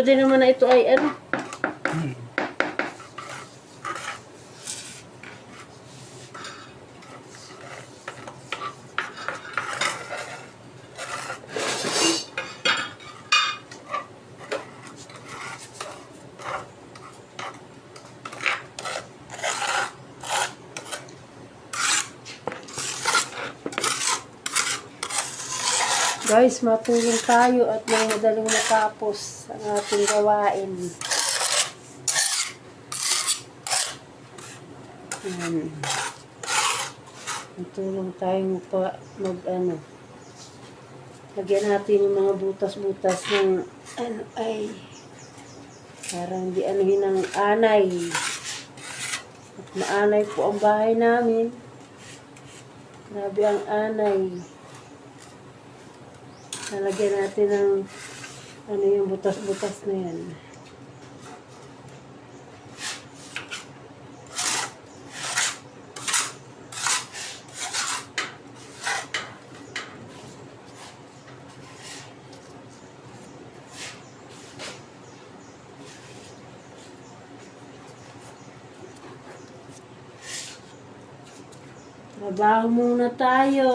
Pwede naman na ito ay ano? Hmm. Guys, matulong tayo at may madaling matapos ang ating gawain. Yan. Matulong tayo pa mag ano. Lagyan natin yung mga butas-butas ng ano ay parang di anuhin ng anay. At maanay po ang bahay namin. Grabe ang anay. Lalagyan natin ng ano yung butas-butas na yan. Trabaho muna tayo.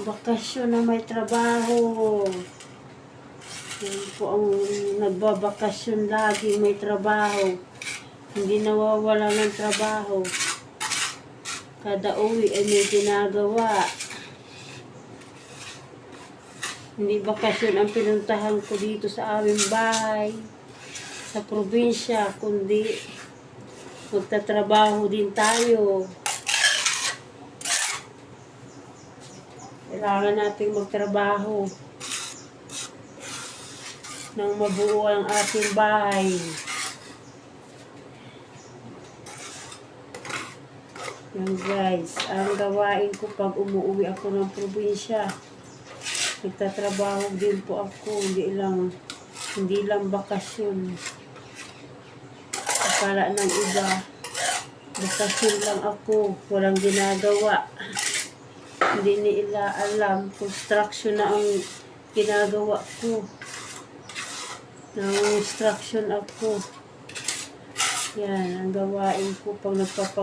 Bakasyon na may trabaho. Yan po ang nagbabakasyon lagi may trabaho. Hindi nawawala ng trabaho. Kada uwi ay may ginagawa. Hindi bakasyon ang pinuntahan ko dito sa aming bahay. Sa probinsya, kundi magtatrabaho din tayo. Kailangan nating magtrabaho nang mabuo ang ating bahay. Yan guys, ang gawain ko pag umuwi ako ng probinsya. Nagtatrabaho din po ako, hindi lang hindi lang bakasyon. Akala ng iba, bakasyon lang ako, walang ginagawa hindi nila alam construction na ang ginagawa ko. Ng construction ako. Yan ang gawain ko pag nagpapag